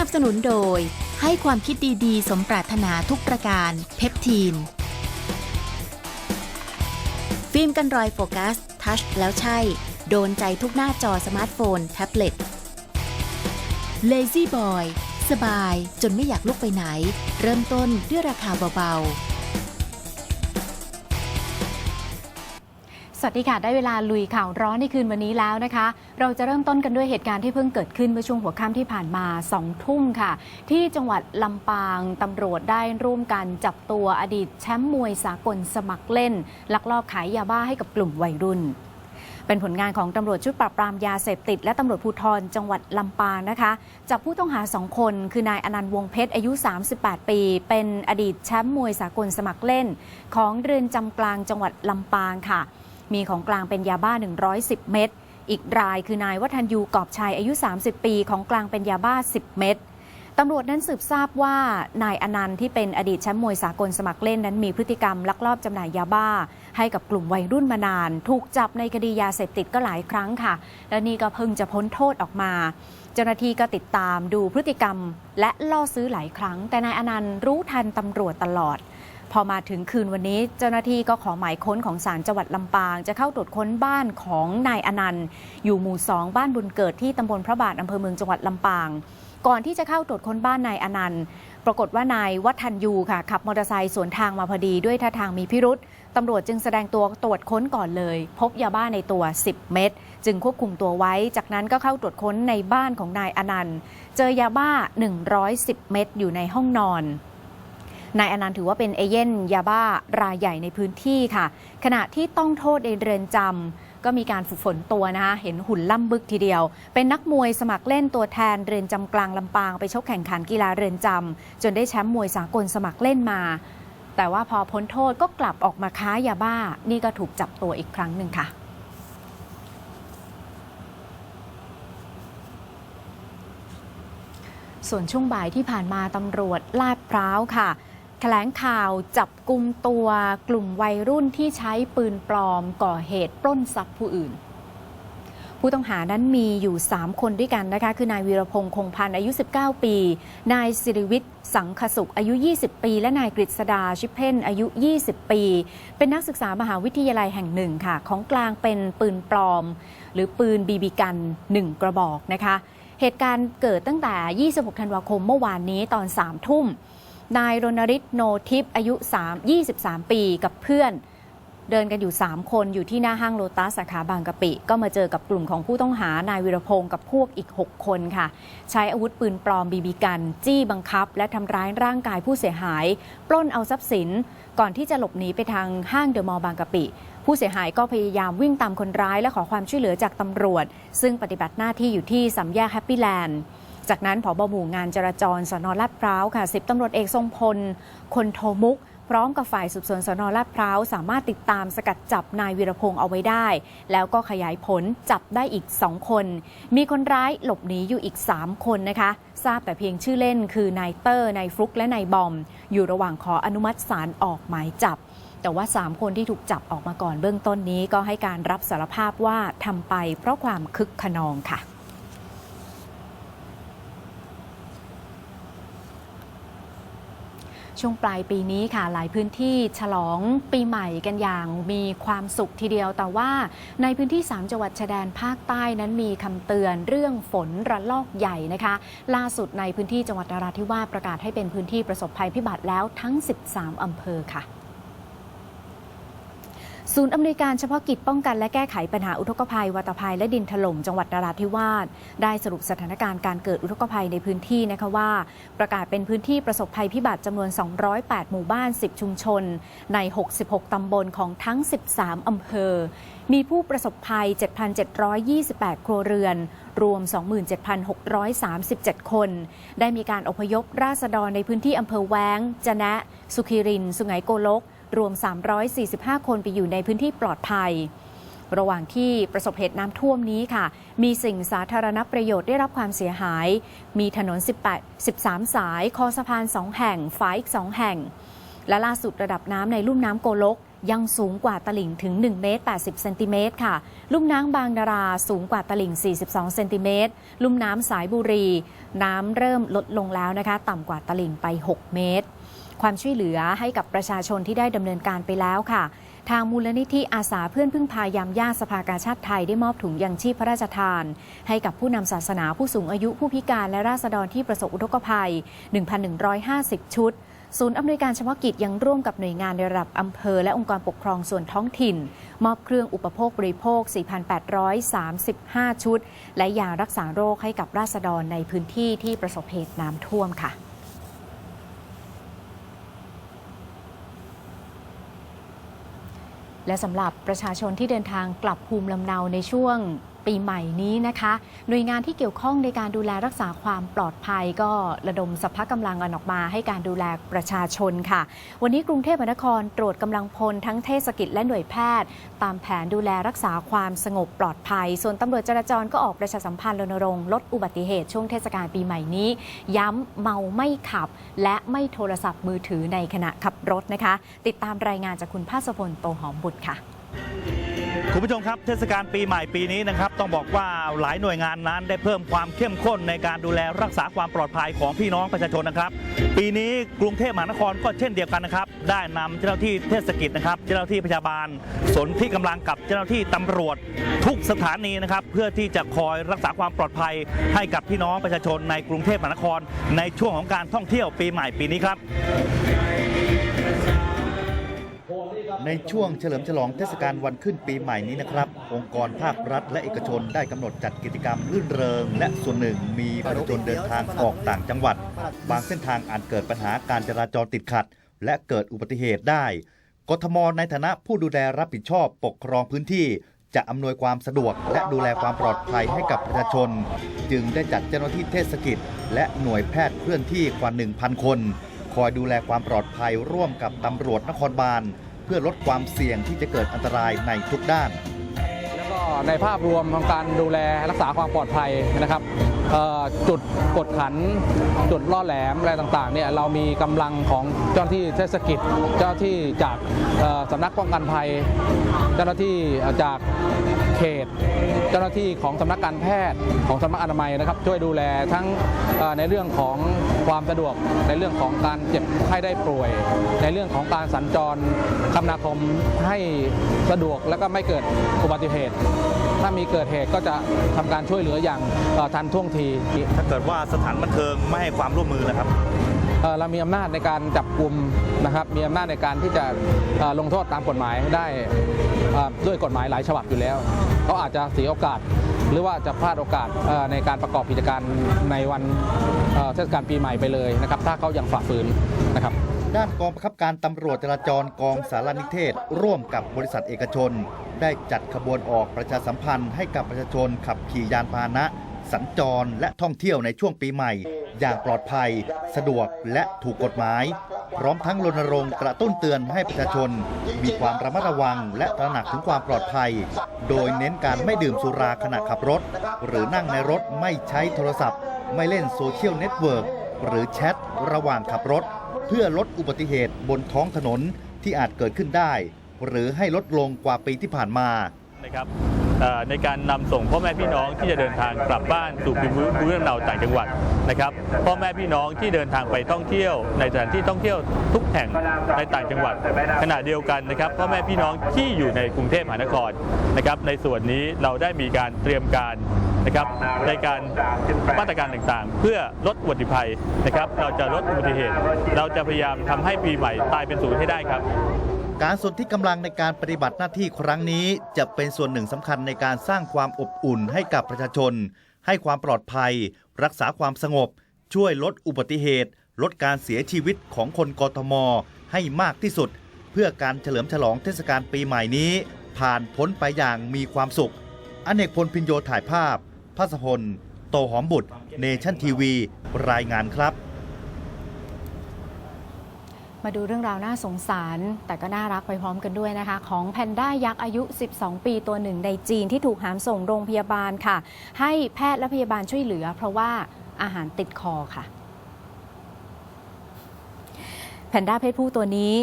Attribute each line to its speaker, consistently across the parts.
Speaker 1: นับสนุนโดย ให้ความคิดดีๆ สมปรารถนาทุกประการ เพปทีน ฟิล์มกันรอยโฟกัส ทัชแล้วใช่ โดนใจทุกหน้าจอสมาร์ทโฟน แท็บเล็ต Lazy Boy สบายจนไม่อยากลุกไปไหน เริ่มต้นด้วยราคาเบาๆ
Speaker 2: สวัสดีค่ะ ได้เวลาลุยข่าวร้อนในคืนวันนี้แล้วนะคะ เราจะเริ่มต้นกันด้วยเหตุการณ์ที่เพิ่งเกิดขึ้นเมื่อช่วงหัวค่ำที่ผ่านมา2ทุ่มค่ะ ที่จังหวัดลำปางตำรวจได้ร่วมกันจับตัวอดีตแชมป์มวยสากลสมัครเล่น ลักลอบขายยาบ้าให้กับกลุ่มวัยรุ่นเป็นผลงานของตำรวจชุดปราบปรามยาเสพติด และตำรวจภูธรจังหวัดลำปางนะคะจับผู้ต้องหาสองคน คือนายอนันต์วงเพชรอายุ 38 ปี เป็นอดีตแชมป์มวยสากลสมัครเล่น ของเรือนจำกลางจังหวัดลำปางค่ะ มีของกลางเป็นยาบ้า 110 เม็ด อีกรายคือนายวัฒนยูกอบชัยอายุ 30 ปีของกลางเป็นยาบ้า 10 เม็ดตำรวจนั้นสืบทราบว่านายอนันต์ที่เป็นอดีตแชมป์มวยสากลสมัครเล่นนั้นมีพฤติกรรมลักลอบจำหน่ายยาบ้า ให้กับกลุ่มวัยรุ่นมานาน ถูกจับในคดียาเสพติดก็หลายครั้งค่ะ และนี่ก็เพิ่งจะพ้นโทษออกมา เจ้าหน้าที่ก็ติดตามดูพฤติกรรม และล่อซื้อหลายครั้ง แต่นายอนันต์รู้ทันตำรวจตลอด พอมาถึงคืนวันนี้เจ้าหน้าที่ก็ขอหมายค้นของศาลจังหวัดลำปาง จะเข้าตรวจค้นบ้านของนายอนันต์ อยู่หมู่สองบ้านบุญเกิดที่ตำบลพระบาทอำเภอเมืองจังหวัดลำปาง ก่อนที่จะเข้าตรวจค้นบ้านนายอนันต์ปรากฏว่านายวัฒนยูค่ะขับมอเตอร์ไซค์สวนทางมาพอดีด้วยท่าทางมีพิรุษตำรวจจึงแสดงตัวตรวจค้นก่อนเลย พบยาบ้าในตัว 10 เม็ดจึงควบคุมตัวไว้ จากนั้นก็เข้าตรวจค้นในบ้านของนายอนันต์ เจอยาบ้า 110 เม็ดอยู่ในห้องนอน นายอนันต์ถือว่าเป็นเอเย่นยาบ้ารายใหญ่ในพื้นที่ค่ะ ขณะที่ต้องโทษในเรือนจำก็มีการฝึกฝนตัวนะคะเห็นหุ่นล่ำบึกทีเดียว เป็นนักมวยสมัครเล่นตัวแทนเรือนจำกลางลำปางไปชกแข่งขันกีฬาเรือนจำจนได้แชมป์มวยสากลสมัครเล่นมา แต่ว่าพอพ้นโทษก็กลับออกมาค้ายาบ้า นี่ก็ถูกจับตัวอีกครั้งหนึ่งค่ะส่วนช่วงบ่ายที่ผ่านมาตำรวจลาดพร้าวค่ะ แถลงข่าวจับกลุ่มตัวกลุ่มวัยรุ่นที่ใช้ปืนปลอมก่อเหตุปล้นทรัพย์ผู้อื่น ผู้ต้องหานั้นมีอยู่ 3 คนด้วยกันนะคะ คือนายวีรพงษ์คงพันธ์อายุ 19 ปี นายสิริวิทย์สังขสุขอายุ 20 ปี และนายกฤษดาชิพเพนอายุ 20 ปี เป็นนักศึกษามหาวิทยาลัยแห่งหนึ่งค่ะ ของกลางเป็นปืนปลอม หรือปืนบีบีกัน 1 กระบอกนะคะ เหตุการณ์เกิดตั้งแต่ 26 ธันวาคมเมื่อวานนี้ตอน 3 ทุ่ม นายรณฤทธิ์โนทิพย์อายุ3 23 ปีกับเพื่อน เดินกันอยู่ 3 คนอยู่ที่หน้าห้างโลตัสสาขาบางกะปิ ก็มาเจอกับกลุ่มของผู้ต้องหานายวิรพงศ์กับพวกอีก 6 คนค่ะ ใช้อาวุธปืนปลอมบีบีกัน จี้บังคับ และทำร้ายร่างกายผู้เสียหาย ปล้นเอาทรัพย์สิน ก่อนที่จะหลบหนีไปทางห้างเดอะมอลล์บางกะปิผู้เสียหายก็พยายามวิ่งตามคนร้ายและขอความช่วยเหลือจากตำรวจ ซึ่งปฏิบัติหน้าที่อยู่ที่สามยกแฮปปี้แลนด์ จากนั้นผบหมู่งานจราจรสนลาดพร้าวค่ะสิบตำรวจเอกทรงพล คนโทมุก พร้อมกับฝ่ายสืบสวนสนลาดพร้าว สามารถติดตามสกัดจับนายวีรพงศ์เอาไว้ได้ แล้วก็ขยายผลจับได้อีก 2 คน มีคนร้ายหลบหนีอยู่อีก 3 คนนะคะ ทราบแต่เพียงชื่อเล่นคือนายเตอร์นายฟลุกและนายบอม อยู่ระหว่างขออนุมัติศาลออกหมายจับแต่ว่า 3 คนที่ถูกจับออกมาก่อนเบื้องต้นนี้ก็ให้การรับสารภาพว่าทำไปเพราะความคึกขนองค่ะ ช่วงปลายปีนี้ค่ะหลายพื้นที่ฉลองปีใหม่กันอย่างมีความสุขทีเดียว แต่ว่าในพื้นที่ 3 จังหวัดชายแดนภาคใต้นั้นมีคำเตือนเรื่องฝนระลอกใหญ่นะคะ ล่าสุดในพื้นที่จังหวัดนราธิวาสประกาศให้เป็นพื้นที่ประสบภัยพิบัติแล้วทั้ง 13อำเภอค่ะ ศูนย์อำนวยการเฉพาะกิจป้องกันและแก้ไขปัญหาอุทกภัย วัตภัยและดินถล่มจังหวัดนราธิวาสได้สรุปสถานการณ์การเกิดอุทกภัยในพื้นที่นะคะว่า ประกาศเป็นพื้นที่ประสบภัยพิบัติจำนวน 208 หมู่บ้าน 10 ชุมชน ใน 66 ตำบลของทั้ง 13 อำเภอ มีผู้ประสบภัย 7,728 ครัวเรือน รวม 27,637 คน ได้มีการอพยพราษฎรในพื้นที่อำเภอแว้งจะนะ สุขิริน สุไหงโกลก รวม 345 คนไปอยู่ในพื้นที่ปลอดภัย ระหว่างที่ประสบเหตุน้ำท่วมนี้ค่ะ มีสิ่งสาธารณประโยชน์ได้รับความเสียหาย มีถนน 18 13 สาย คอสะพาน 2 แห่งฝายอีก 2 แห่ง และล่าสุดระดับน้ำในลุ่มน้ำโกลกยังสูงกว่าตลิ่งถึง 1 เมตร 80 เซนติเมตรค่ะ ลุ่มน้ำบางนาราสูงกว่าตลิ่ง 42 เซนติเมตร ลุ่มน้ำสายบุรี น้ำเริ่มลดลงแล้วนะคะ ต่ำกว่าตลิ่งไป 6 เมตร ความช่วยเหลือให้กับประชาชนที่ได้ดำเนินการไปแล้วค่ะ ทางมูลนิธิอาสาเพื่อนพึ่งพายามย่าสภากาชาติไทยได้มอบถุงยังชีพพระราชทาน ให้กับผู้นำศาสนาผู้สูงอายุผู้พิการและราษฎรที่ประสบอุทกภัย 1,150 ชุดศูนย์อำนวยการเฉพาะกิจยังร่วมกับหน่วยงานในระดับอำเภอ และองค์กรปกครองส่วนท้องถิ่น มอบเครื่องอุปโภคบริโภค 4,835 ชุด และยารักษาโรคให้กับราษฎรในพื้นที่ที่ประสบเหตุน้ำท่วมค่ะ และสำหรับประชาชนที่เดินทางกลับภูมิลำเนาในช่วง ปีใหม่นี้นะคะ หน่วยงานที่เกี่ยวข้องในการดูแลรักษาความปลอดภัยก็ระดมสรรพกำลังกันออกมาให้การดูแลประชาชนค่ะ วันนี้กรุงเทพมหานครตรวจกำลังพลทั้งเทศกิจและหน่วยแพทย์ ตามแผนดูแลรักษาความสงบปลอดภัย ส่วนตำรวจจราจรก็ออกประชาสัมพันธ์รณรงค์ลดอุบัติเหตุช่วงเทศกาลปีใหม่นี้ ย้ำเมาไม่ขับ และไม่โทรศัพท์มือถือในขณะขับรถนะคะ ติดตามรายงานจากคุณภาสพลโตหอมบุตรค่ะ
Speaker 3: คุณผู้ชมครับเทศกาลปีใหม่ปีนี้นะครับต้องบอกว่าหลายหน่วยงานนั้นได้เพิ่มความเข้มข้นในการดูแลรักษาความปลอดภัยของพี่น้องประชาชนนะครับ ปีนี้กรุงเทพมหานครก็เช่นเดียวกันนะครับ ได้นำเจ้าหน้าที่เทศกิจนะครับ เจ้าหน้าที่พยาบาล สนที่กำลังกับเจ้าหน้าที่ตำรวจทุกสถานีนะครับ เพื่อที่จะคอยรักษาความปลอดภัย ให้กับพี่น้องประชาชนในกรุงเทพมหานคร ในช่วงของการท่องเที่ยวปีใหม่ปีนี้ครับ
Speaker 4: ในช่วงเฉลิมฉลองเทศกาลวันขึ้นปีใหม่นี้นะครับ องค์กรภาครัฐและเอกชนได้กำหนดจัดกิจกรรมรื่นเริง และส่วนหนึ่งมีประชาชนเดินทางออกต่างจังหวัด บางเส้นทางอาจเกิดปัญหาการจราจรติดขัด และเกิดอุบัติเหตุได้ กทมในฐานะผู้ดูแลรับผิดชอบปกครองพื้นที่จะอำนวยความสะดวกและดูแลความปลอดภัยให้กับประชาชน จึงได้จัดเจ้าหน้าที่เทศกิจ และหน่วยแพทย์เคลื่อนที่กว่า 1,000 คน คอยดูแลความปลอดภัยร่วมกับตำรวจนครบาล พื่อลดความเสี่ยงที่จะเกิดอันตรายในทุกด้าน
Speaker 5: แล้วก็ในภาพรวมของการดูแลรักษาความปลอดภัยนะครับ จุดกดขัน จุดล่อแหลมอะไรต่างๆเนี่ยเรามีกำลังของเจ้าหน้าที่เทศกิจเจ้าที่จากเอ่อสำนักป้องกันภัย เจ้าหน้าที่จากเขต เจ้าหน้าที่ของสำนักการแพทย์ของสำนักอนามัยนะครับ ช่วยดูแลทั้งในเรื่องของความสะดวกในเรื่องของการเจ็บไข้ได้ป่วย ในเรื่องของการสัญจรคมนาคมให้สะดวกและก็ไม่เกิดอุบัติเหตุ ถ้ามีเกิดเหตุก็จะทำการช่วยเหลืออย่างเอ่อทันท่วงที
Speaker 3: ถ้าเกิดว่าสถานบันเทิงไม่ให้ความร่วมมือนะครับ
Speaker 5: เอ่อเรามีอำนาจในการจับกลุ่มนะครับ มีอำนาจในการที่จะเอ่อลงโทษตามกฎหมายได้เอ่อด้วยกฎหมายหลายฉบับอยู่แล้วเขาอาจจะเสียโอกาส หรือว่าจะพลาดโอกาสเอ่อในการประกอบกิจการในวันเอ่อเทศกาลปีใหม่ไปเลยนะครับ ถ้าเขายังฝ่าฝืนนะครับ
Speaker 4: ด้านกองบังคับการตำรวจจราจรกองสารนิเทศ ร่วมกับบริษัทเอกชน ได้จัดขบวนออกประชาสัมพันธ์ให้กับประชาชนขับขี่ยานพาหนะ สัญจรและท่องเที่ยวในช่วงปีใหม่ อย่างปลอดภัย สะดวกและถูกกฎหมาย พร้อมทั้งรณรงค์กระตุ้นเตือนให้ประชาชน มีความระมัดระวังและตระหนักถึงความปลอดภัย โดยเน้นการไม่ดื่มสุราขณะขับรถ หรือนั่งในรถไม่ใช้โทรศัพท์ ไม่เล่นโซเชียลเน็ตเวิร์กหรือแชทระหว่างขับรถ เพื่อลดอุบัติเหตุบนท้องถนนที่อาจเกิดขึ้นได้ หรือให้ลดลงกว่าปีที่ผ่านมา
Speaker 6: นะครับ ในการนำส่งพ่อแม่พี่น้องที่จะเดินทางกลับบ้านสู่ภูมิภูมิลำเนาต่างจังหวัดนะครับพ่อแม่พี่น้องที่เดินทางไปท่องเที่ยว ในสถานที่ท่องเที่ยวทุกแห่งในต่างจังหวัด ขณะเดียวกันนะครับพ่อแม่พี่น้องที่อยู่ในกรุงเทพมหานครนะครับในส่วนนี้เราได้มีการเตรียมการนะครับในการมาตรการต่างๆ เพื่อลดอุบัติภัยนะครับ เราจะลดอุบัติเหตุ เราจะพยายามทำให้ปีใหม่ตายเป็นศูนย์ให้ได้ครับ
Speaker 4: การสนที่กำลังในการปฏิบัติหน้าที่ครั้งนี้ จะเป็นส่วนหนึ่งสำคัญในการสร้างความอบอุ่นให้กับประชาชน ให้ความปลอดภัย รักษาความสงบ ช่วยลดอุบัติเหตุ ลดการเสียชีวิตของคนกทม ให้มากที่สุด เพื่อการเฉลิมฉลองเทศกาลปีใหม่นี้ ผ่านพ้นไปอย่างมีความสุข อเนกพลพินโยถ่ายภาพพัสพล โตหอมบุตร เนชั่นทีวี รายงานครับ
Speaker 2: มาดูเรื่องราวน่าสงสาร แต่ก็น่ารักไปพร้อมกันด้วยนะคะ ของแพนด้ายักษ์อายุ 12 ปีตัวหนึ่งในจีนที่ถูกหามส่งโรงพยาบาลค่ะ ให้แพทย์และพยาบาลช่วยเหลือ เพราะว่าอาหารติดคอค่ะ แพนด้าเพศผู้ตัวนี้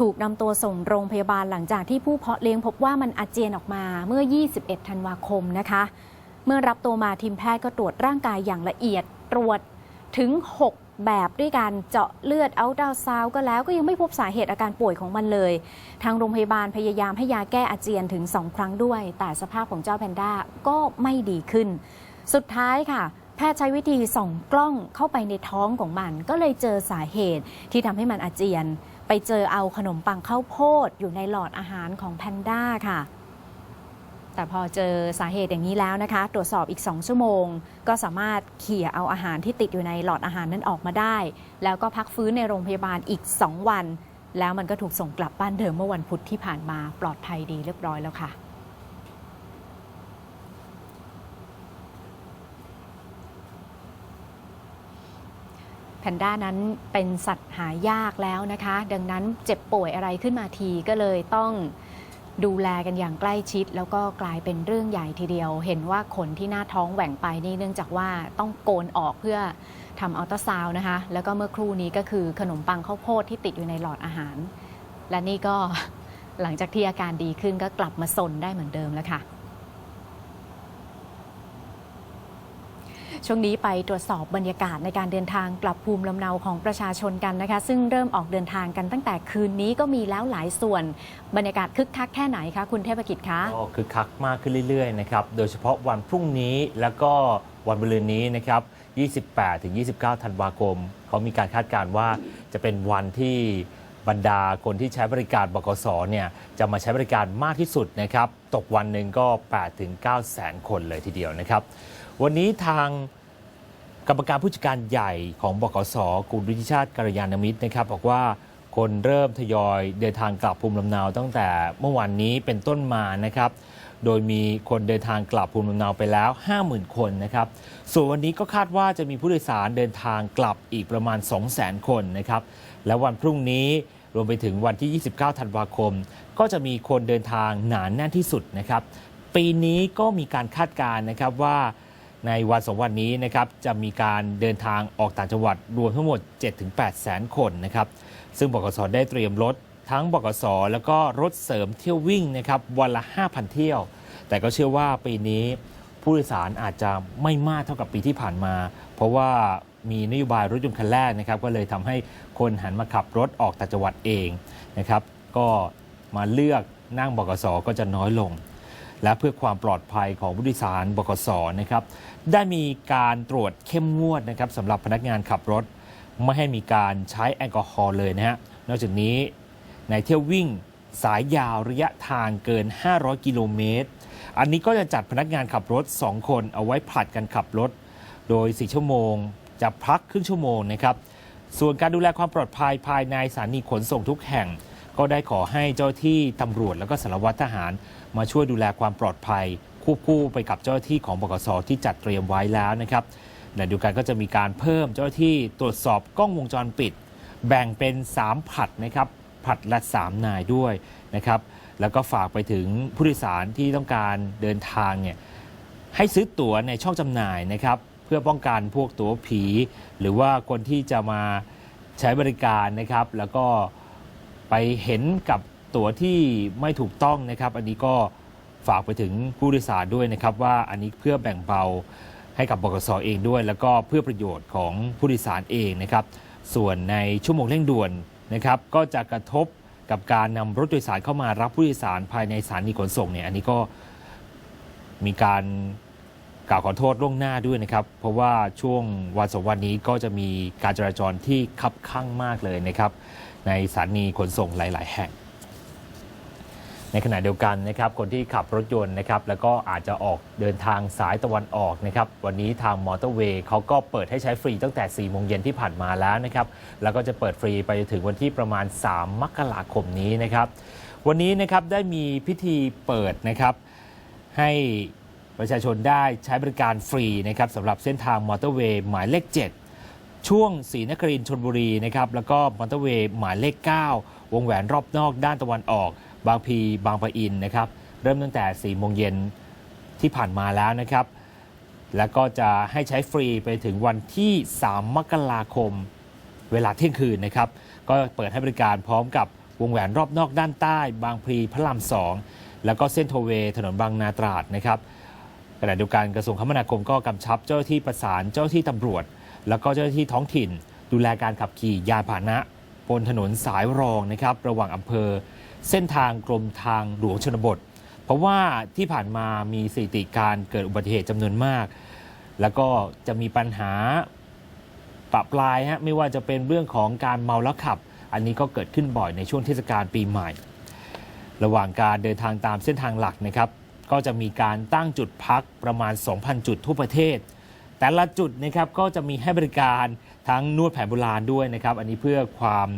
Speaker 2: ถูกนำตัวส่งโรงพยาบาลหลังจากที่ผู้เพาะเลี้ยงพบว่ามันอาเจียนออกมาเมื่อ 21 ธันวาคมนะคะ เมื่อรับตัวมาทีมแพทย์ก็ตรวจร่างกายอย่างละเอียดตรวจถึง 6 แบบด้วยการเจาะเลือดเอาดาวซาวก็แล้วก็ยังไม่พบสาเหตุอาการป่วยของมันเลย ทางโรงพยาบาลพยายามให้ยาแก้อาเจียนถึง 2 ครั้งด้วย แต่สภาพของเจ้าแพนด้าก็ไม่ดีขึ้น สุดท้ายค่ะแพทย์ใช้วิธีส่องกล้องเข้าไปในท้องของมัน ก็เลยเจอสาเหตุที่ทำให้มันอาเจียน ไปเจอเอาขนมปังข้าวโพดอยู่ในหลอดอาหารของแพนด้าค่ะ แต่พอเจอสาเหตุอย่างนี้แล้วนะคะ ตรวจสอบอีก 2 ชั่วโมง ก็สามารถเขี่ยเอาอาหารที่ติดอยู่ในหลอดอาหารนั้นออกมาได้ แล้วก็พักฟื้นในโรงพยาบาลอีก 2 วัน แล้วมันก็ถูกส่งกลับบ้านเดิมเมื่อวันพุธที่ผ่านมาปลอดภัยดีเรียบร้อยแล้วค่ะแพนด้านั้นเป็นสัตว์หายากแล้วนะคะ ดังนั้นเจ็บป่วยอะไรขึ้นมาทีก็เลยต้อง ดูแลกันอย่างใกล้ชิด แล้วก็กลายเป็นเรื่องใหญ่ทีเดียว เห็นว่าขนที่หน้าท้องแหว่งไปนี่เนื่องจากว่าต้องโกนออกเพื่อทำอัลตราซาวน์นะคะ แล้วก็เมื่อครู่นี้ก็คือขนมปังข้าวโพดที่ติดอยู่ในหลอดอาหาร และนี่ก็หลังจากที่อาการดีขึ้นก็กลับมาสนได้เหมือนเดิมแล้วค่ะ ช่วงนี้ไปตรวจสอบบรรยากาศในการเดินทางกลับภูมิลำเนาของประชาชนกันนะคะ ซึ่งเริ่มออกเดินทางกันตั้งแต่คืนนี้ก็มีแล้วหลายส่วน บรรยากาศคึกคักแค่ไหนคะคุณเทพกิจคะ
Speaker 7: ก็คือคักมากขึ้นเรื่อยๆนะครับโดยเฉพาะวันพรุ่งนี้แล้วก็วันมะรืนนี้นะครับ 28-29 ธันวาคม เขามีการคาดการณ์ว่าจะเป็นวันที่บรรดาคนที่ใช้บริการบกสเนี่ยจะมาใช้บริการมากที่สุดนะครับ ตกวันหนึ่งก็ 8 ถึง 9 แสนคนเลยทีเดียวนะครับ วันนี้ทางกรรมการผู้จัดการใหญ่ของบกสกุลวิชาติกัลยาณมิตรนะครับ บอกว่าคนเริ่มทยอยเดินทางกลับภูมิลำเนาตั้งแต่เมื่อวานนี้เป็นต้นมานะครับ โดยมีคนเดินทางกลับภูมิลำเนาไปแล้ว 50,000 คนนะครับ ส่วนวันนี้ก็คาดว่าจะมีผู้โดยสารเดินทางกลับอีกประมาณ 200,000 คนนะครับ และวันพรุ่งนี้รวมไปถึงวันที่ 29 ธันวาคม ก็จะมีคนเดินทางหนาแน่นที่สุดนะครับ ปีนี้ก็มีการคาดการณ์นะครับว่า ในวันสองวันนี้นะครับจะมีการเดินทางออกต่างจังหวัดรวมทั้งหมด 7-8 แสนคนนะครับซึ่งบกสได้เตรียมรถทั้งบกสแล้วก็รถเสริมเที่ยววิ่งนะครับวันละ 5,000 เที่ยว แต่ก็เชื่อว่าปีนี้ผู้โดยสารอาจจะไม่มากเท่ากับปีที่ผ่านมา เพราะว่ามีนโยบายรถยนต์คันแรกนะครับก็เลยทำให้คนหันมาขับรถออกต่างจังหวัดเองนะครับก็มาเลือกนั่งบกสก็จะน้อยลง และเพื่อความปลอดภัยของผู้โดยสารบกสนะครับได้มีการตรวจเข้มงวดนะครับสำหรับพนักงานขับรถ ไม่ให้มีการใช้แอลกอฮอล์เลยนะฮะนอกจากนี้ในเที่ยววิ่งสายยาวระยะทางเกิน 500 กิโลเมตร อันนี้ก็จะจัดพนักงานขับรถ 2 คนเอาไว้ผลัดกันขับรถ โดย 4 ชั่วโมง จะพักครึ่งชั่วโมงนะครับ ส่วนการดูแลความปลอดภัยภายในสถานีขนส่งทุกแห่ง ก็ได้ขอให้เจ้าที่ตำรวจแล้วก็สารวัตรทหาร มาช่วยดูแลความปลอดภัยควบคู่ไปกับเจ้าหน้าที่ของบกสที่จัดเตรียมไว้แล้วนะครับในเดียวกันก็จะมีการเพิ่มเจ้าหน้าที่ตรวจสอบกล้องวงจรปิด แบ่งเป็น 3 ผัดนะครับผัดละ 3 นายด้วยนะครับแล้วก็ฝากไปถึงผู้โดยสารที่ต้องการเดินทางเนี่ยให้ซื้อตั๋วในช่องจำหน่ายนะครับเพื่อป้องกันพวกตั๋วผี หรือว่าคนที่จะมาใช้บริการนะครับ แล้วก็ ไปเห็นกับตั๋วที่ไม่ถูกต้องนะครับ อันนี้ก็ฝากไปถึงผู้โดยสารด้วยนะครับ ว่าอันนี้เพื่อแบ่งเบาให้กับบกสเองด้วย แล้วก็เพื่อประโยชน์ของผู้โดยสารเองนะครับ ส่วนในชั่วโมงเร่งด่วนนะครับ ก็จะกระทบกับการนำรถโดยสารเข้ามารับผู้โดยสารภายในสถานีขนส่งเนี่ยอันนี้ก็มีการกล่าวขอโทษล่วงหน้าด้วยนะครับ เพราะว่าช่วงวันสองวันนี้ก็จะมีการจราจรที่คับข้างมากเลยนะครับ ในสถานีขนส่งหลาย ๆ แห่ง ในขณะเดียวกันนะครับคนที่ขับรถยนต์นะครับแล้วก็อาจจะออกเดินทางสายตะวันออกนะครับวันนี้ทางมอเตอร์เวย์เขาก็เปิดให้ใช้ฟรีตั้งแต่4โมงเย็นที่ผ่านมาแล้วนะครับแล้วก็จะเปิดฟรีไปจนถึงวันที่ประมาณ 3 มกราคมนี้นะครับวันนี้นะครับได้มีพิธีเปิดนะครับให้ประชาชนได้ใช้บริการฟรีนะครับสำหรับเส้นทางมอเตอร์เวย์หมายเลข 7 ช่วงศรีนครินทร์ชนบุรีนะครับแล้วก็มอเตอร์เวย์หมายเลข 9 วงแหวนรอบนอกด้านตะวันออก บางพีบางปะอินนะครับเริ่มตั้งแต่4โมงเย็นที่ผ่านมาแล้วนะครับ แล้วก็จะให้ใช้ฟรีไปถึงวันที่ 3 มกราคมเวลาเที่ยงคืนนะครับ ก็เปิดให้บริการพร้อมกับวงแหวนรอบนอกด้านใต้ บางพลีพระรามสองแล้วก็เส้นโทเว ถนนบางนาตราดนะครับขณะเดียวกันกระทรวงคมนาคมก็กำชับเจ้าที่ประสานเจ้าที่ตำรวจ แล้วก็เจ้าหน้าที่ท้องถิ่น ดูแลการขับขี่ยานพาหนะบนถนนสายรองนะครับระหว่างอำเภอ เส้นทางกรมทางหลวงชนบท เพราะว่าที่ผ่านมามีสถิติการเกิดอุบัติเหตุจำนวนมาก แล้วก็จะมีปัญหาปะปลายฮะไม่ว่าจะเป็นเรื่องของการเมาแล้วขับ อันนี้ก็เกิดขึ้นบ่อยในช่วงเทศกาลปีใหม่ ระหว่างการเดินทางตามเส้นทางหลักนะครับ ก็จะมีการตั้งจุดพักประมาณ 2,000 จุดทั่วประเทศ แต่ละจุดนะครับก็จะมีให้บริการทั้งนวดแผนโบราณด้วยนะครับ อันนี้เพื่อความ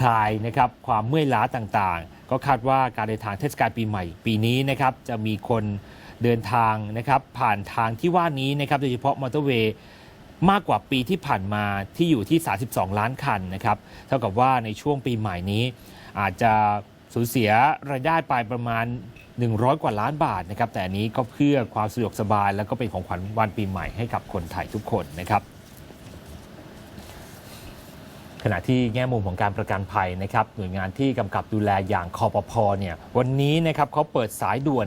Speaker 7: คลายนะครับความเมื่อยล้าต่างๆ ก็คาดว่าการเดินทางเทศกาลปีใหม่ ปีนี้นะครับจะมีคนเดินทางนะครับผ่านทางที่ว่านี้นะครับโดยเฉพาะมอเตอร์เวย์มากกว่าปีที่ผ่านมาที่อยู่ที่ 32 ล้านคันนะครับเท่ากับว่าในช่วงปีใหม่นี้ อาจจะสูญเสียรายได้ไปประมาณ 100 กว่าล้านบาทนะครับแต่อันนี้ก็เพื่อความสะดวกสบาย แล้วก็เป็นของขวัญวันปีใหม่ให้กับคนไทยทุกคนนะครับขณะที่แง่มุมของการประกันภัยนะครับหน่วยงานที่กำกับดูแลอย่างคอปพเนี่ยวันนี้นะครับเขาเปิดสายด่วน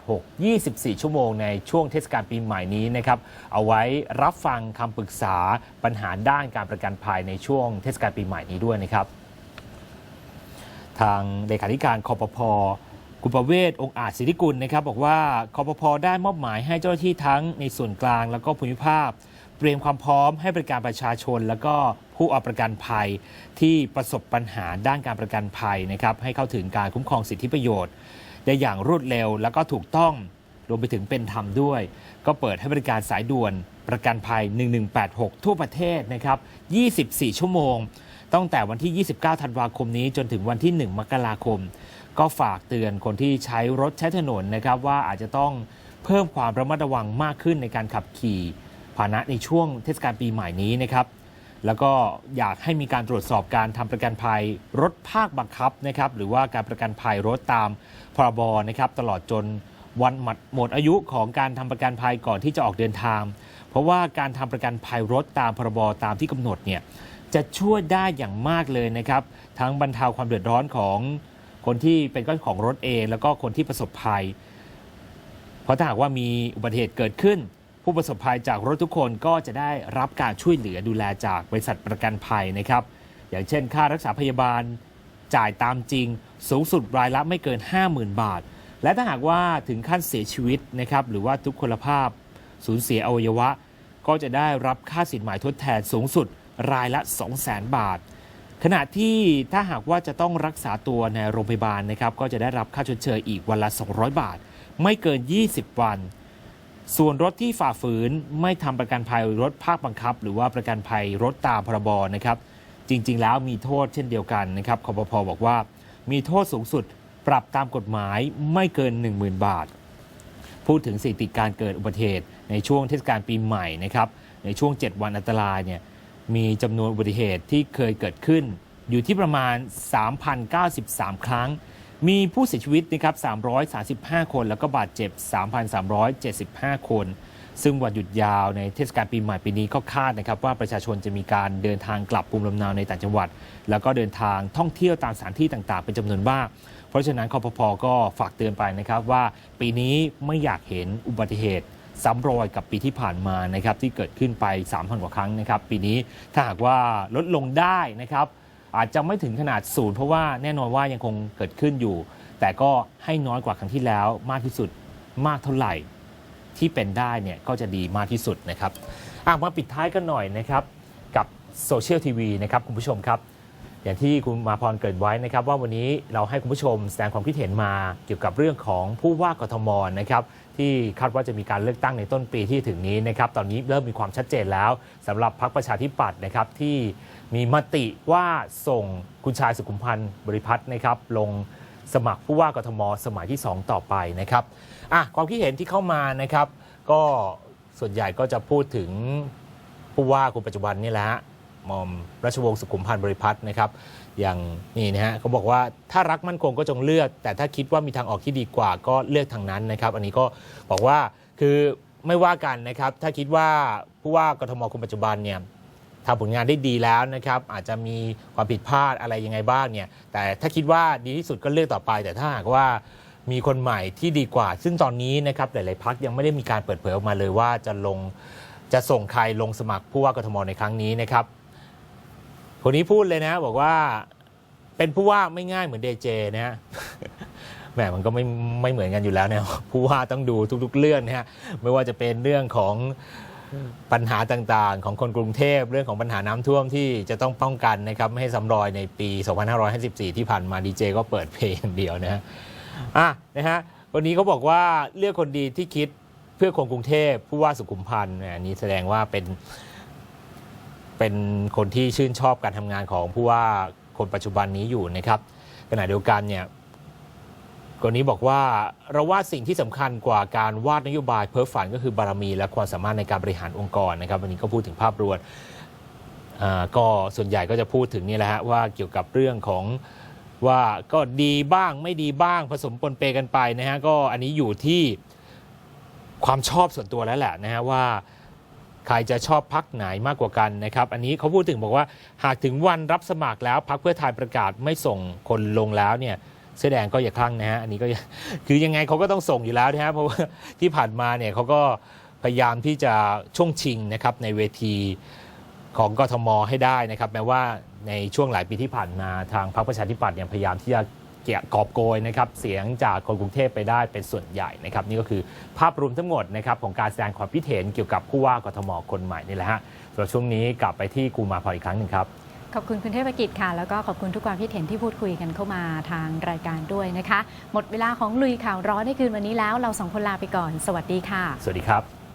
Speaker 7: 1186 24 ชั่วโมงในช่วงเทศกาลปีใหม่นี้นะครับเอาไว้รับฟังคำปรึกษาปัญหาด้านการประกันภัยในช่วงเทศกาลปีใหม่นี้ด้วยนะครับ ทางเลขาธิการคอปพ คุณประเวศองค์อาจศิริกุลนะครับบอกว่าคอปพได้มอบหมายให้เจ้าหน้าที่ทั้งในส่วนกลางแล้วก็ภูมิภาค เตรียมความพร้อมให้บริการประชาชน แล้วก็ผู้เอาประกันภัยที่ประสบปัญหาด้านการประกันภัยนะครับให้เข้าถึงการคุ้มครองสิทธิประโยชน์ ได้อย่างรวดเร็วแล้วก็ถูกต้องรวมไปถึงเป็นธรรมด้วย ก็เปิดให้บริการสายด่วนประกันภัย 1186 ทั่วประเทศนะครับ 24 ชั่วโมง ตั้งแต่วันที่ 29 ธันวาคมนี้จนถึงวันที่ 1 มกราคม ก็ฝากเตือนคนที่ใช้รถใช้ถนนนะครับว่าอาจจะต้องเพิ่มความระมัดระวังมากขึ้นในการขับขี่พาหนะในช่วงเทศกาลปีใหม่นี้นะครับแล้วก็อยากให้มีการตรวจสอบการทำประกันภัยรถภาคบังคับนะครับหรือว่าการประกันภัยรถตามพรบนะครับตลอดจนวันหมดหมดอายุของการทำประกันภัยก่อนที่จะออกเดินทาง เพราะว่าการทำประกันภัยรถตามพรบตามที่กำหนดเนี่ยจะช่วยได้อย่างมากเลยนะครับ ทั้งบรรเทาความเดือดร้อนของ คนที่เป็นเจ้าของรถเอง แล้วก็คนที่ประสบภัย เพราะถ้าหากว่ามีอุบัติเหตุเกิดขึ้น ผู้ประสบภัยจากรถทุกคนก็จะได้รับการช่วยเหลือดูแลจากบริษัทประกันภัยนะครับ อย่างเช่น ค่ารักษาพยาบาลจ่ายตามจริง สูงสุดรายละไม่เกิน 50,000 บาท และถ้าหากว่าถึงขั้นเสียชีวิตนะครับหรือว่าทุกพลภาพสูญเสียอวัยวะ ก็จะได้รับค่าสินหมายทดแทนสูงสุดรายละ 200,000 บาท ขณะที่ถ้าหากว่าจะต้องรักษาตัวในโรงพยาบาลนะครับ ก็จะได้รับค่าชดเชยอีกวันละ 200 บาท ไม่เกิน 20 วัน ส่วนรถที่ฝ่าฝืนไม่ทำประกันภัยรถภาคบังคับ หรือว่าประกันภัยรถตามพรบนะครับ จริง ๆ แล้วมีโทษเช่นเดียวกันนะครับคอปพบอกว่า มีโทษสูงสุดปรับตามกฎหมายไม่เกิน 10,000 บาท พูดถึงสถิติการเกิดอุบัติเหตุในช่วงเทศกาลปีใหม่นะครับในช่วง 7 วันอันตรายเนี่ย มีจำนวนอุบัติเหตุที่เคยเกิดขึ้น อยู่ที่ประมาณ 3,093 ครั้ง มีผู้เสียชีวิตนะครับ 335 คน แล้วก็บาดเจ็บ 3,375 คน ซึ่งวันหยุดยาวในเทศกาลปีใหม่ปีนี้ก็คาดนะครับว่าประชาชนจะมีการเดินทางกลับภูมิลำเนาในต่างจังหวัด แล้วก็เดินทางท่องเที่ยวตามสถานที่ต่าง ๆ เป็นจำนวนมากเพราะฉะนั้นคอปพก็ฝากเตือนไปนะครับว่าปีนี้ไม่อยากเห็นอุบัติเหตุ ซ้ำรอยกับปีที่ผ่านมานะครับที่เกิดขึ้นไป 3,000 กว่าครั้งนะครับ ปีนี้ถ้าหากว่าลดลงได้นะครับ อาจจะไม่ถึงขนาดศูนย์เพราะว่าแน่นอนว่ายังคงเกิดขึ้นอยู่ แต่ก็ให้น้อยกว่าครั้งที่แล้ว มากที่สุดมากเท่าไหร่ที่เป็นได้เนี่ยก็จะดีมากที่สุดนะครับอะมาปิดท้ายกันหน่อยนะครับกับโซเชียลทีวีนะครับคุณผู้ชมครับ อย่างที่คุณมาพรเกิดไว้นะครับ ว่าวันนี้เราให้คุณผู้ชมแสดงความคิดเห็นมาเกี่ยวกับเรื่องของผู้ว่ากทมนะครับ ที่คาดว่าจะมีการเลือกตั้งในต้นปีที่ถึงนี้นะครับตอนนี้เริ่มมีความชัดเจนแล้วสำหรับพรรคประชาธิปัตย์นะครับที่มีมติว่าส่งคุณชายสุขุมพันธ์บริพัตรนะครับลงสมัครผู้ว่ากทมสมัยที่ 2 ต่อไปนะครับอะความคิดเห็นที่เข้ามานะครับก็ส่วนใหญ่ก็จะพูดถึงผู้ว่าคนปัจจุบันนี่แหละฮะหมอมราชวงศ์สุขุมพันธ์บริพัตรนะครับ อย่างนี่นะฮะเขาบอกว่าถ้ารักมั่นคงก็จงเลือก แต่ถ้าคิดว่ามีทางออกที่ดีกว่าก็เลือกทางนั้นนะครับ อันนี้ก็บอกว่าคือไม่ว่ากันนะครับ ถ้าคิดว่าผู้ว่ากทมคนปัจจุบันเนี่ยทำผลงานได้ดีแล้วนะครับ อาจจะมีความผิดพลาดอะไรยังไงบ้างเนี่ย แต่ถ้าคิดว่าดีที่สุดก็เลือกต่อไป แต่ถ้าหากว่ามีคนใหม่ที่ดีกว่า ซึ่งตอนนี้นะครับหลายๆพักยังไม่ได้มีการเปิดเผยออกมาเลยว่าจะลงจะส่งใครลงสมัครผู้ว่ากทมในครั้งนี้นะครับ คนนี้พูดเลยนะ บอกว่าเป็นผู้ว่าไม่ง่ายเหมือนเดเจนะฮะแหมมันก็ไม่ไม่เหมือนกันอยู่แล้วเนี่ยผู้ว่าต้องดูทุก ๆ เรื่องนะฮะไม่ว่าจะเป็นเรื่องของปัญหาต่างๆ ของคนกรุงเทพเรื่องของปัญหาน้ำท่วมที่จะต้องป้องกันนะครับไม่ให้ซ้ำรอยในปี 2554 ที่ผ่านมาดีเจก็เปิดเพลงอย่างเดียวนะฮะอะนะฮะวันนี้เขาบอกว่าเลือกคนดีที่คิดเพื่อคนกรุงเทพผู้ว่าสุขุมพันธ์อันนี้แสดงว่าเป็น เป็นคนที่ชื่นชอบการทำงานของผู้ว่าคนปัจจุบันนี้อยู่นะครับขณะเดียวกันเนี่ยคนนี้บอกว่าเราว่าสิ่งที่สำคัญกว่าการวาดนโยบายเพ้อฝันก็คือบารมี และความสามารถในการบริหารองค์กรนะครับ วันนี้ก็พูดถึงภาพรวมอ่าก็ส่วนใหญ่ก็จะพูดถึงนี่แหละฮะว่าเกี่ยวกับเรื่องของว่าก็ดีบ้างไม่ดีบ้างผสมปนเปกันไปนะฮะก็อันนี้อยู่ที่ความชอบส่วนตัวแล้วแหละนะฮะว่า ใครจะชอบพักไหนมากกว่ากันนะครับอันนี้เขาพูดถึงบอกว่าหากถึงวันรับสมัครแล้วพักเพื่อไทยประกาศไม่ส่งคนลงแล้วเนี่ยเสื้อแดงก็อย่าคลั่งนะฮะอันนี้ก็คือยังไงเขาก็ต้องส่งอยู่แล้วนะฮะเพราะว่าที่ผ่านมาเนี่ยเขาก็พยายามที่จะช่วงชิงนะครับในเวทีของกทมให้ได้นะครับแม้ว่าในช่วงหลายปีที่ผ่านมาทางพรรคประชาธิปัตย์เนี่ยพยายามที่จะ เกี่ยกอบโกยนะครับเสียงจากคนกรุงเทพไปได้เป็นส่วนใหญ่นะครับนี่ก็คือภาพรวมทั้งหมดนะครับของการแสดงความคิดเห็นเกี่ยวกับผู้ว่ากทมคนใหม่นี่แหละฮะส่วนช่วงนี้กลับไปที่กูมาพออีกครั้งหนึ่งครับ
Speaker 2: ขอบคุณคุณเทพกิจค่ะ แล้วก็ขอบคุณทุกความคิดเห็นที่พูดคุยกันเข้ามาทางรายการด้วยนะคะ หมดเวลาของลุยข่าวร้อนในคืนวันนี้แล้วเราสองคนลาไปก่อน สวัสดีค่ะ
Speaker 7: สวัสดีครับ